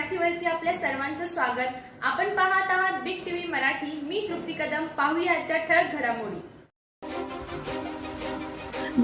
मराठीवरती आपल्या सर्वांचं स्वागत. आपण पाहत आहात बिग टीव्ही मराठी. मी तृप्ती कदम. पाहूया आजच्या ठळक घडामोडी.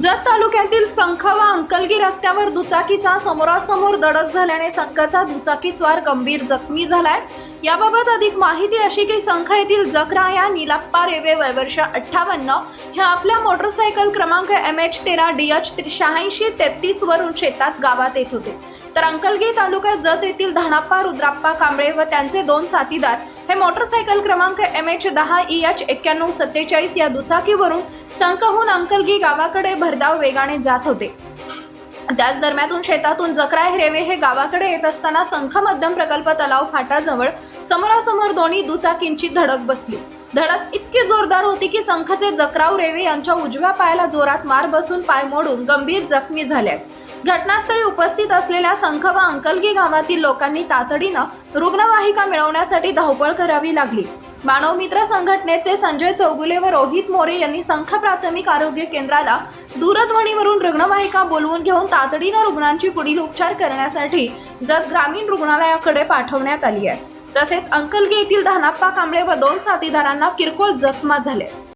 जत तालुक्यातील संखावा अंकलगी रस्त्यावर दुचाकीचा समोरासमोर धडक झाल्याने संखाचा दुचाकी स्वार गंभीर जखमी झालाय. याबाबत अधिक माहिती अशी की संखा येथील जकरा या निलाप्पा रेवे वयवर्ष अठ्ठावन्न हे आपल्या मोटरसायकल क्रमांक एम एच तेरा डी एच शहाऐंशी तेहतीस वरून शेतात गावात येत होते. तर अंकलगी तालुक्यात जत येथील धानाप्पा रुद्राप्पा कांबळे व त्यांचे दोन साथीदार हे मोटरसायकल क्रमांक एम एच दहा ई एच एक्क्याण्णव सत्तेचाळीस या दुचाकीवरून संकहून अंकलगी गावाकडे भरधाव वेगाने जात होते. त्याच दरम्यान शेतातून जकराय रेवे हे गावाकडे येत असताना संख मध्यम प्रकल्प तलाव फाटाजवळ समोरासमोर दोन्ही दुचाकींची धडक बसली. धडक इतकी जोरदार होती की संखचे जकराव रेवे यांच्या उजव्या पायाला जोरात मार बसून पाय मोडून गंभीर जखमी झाल्यात घटनास्थळी उपस्थित असलेल्या संख व अंकलगी गावातील लोकांनी तातडीनं रुग्णवाहिका मिळवण्यासाठी धावपळ करावी लागली. मानव मित्र संघटनेचे संजय चौगुले व रोहित मोरे यांनी संख प्राथमिक आरोग्य केंद्राला दूरध्वनीवरून रुग्णवाहिका बोलवून घेऊन तातडीनं रुग्णांची पुढील उपचार करण्यासाठी जत ग्रामीण रुग्णालयाकडे पाठवण्यात आली आहे. तसेच अंकलगी येथील धानाप्पा कांबळे व दोन साथीदारांना किरकोळ जखमा झाले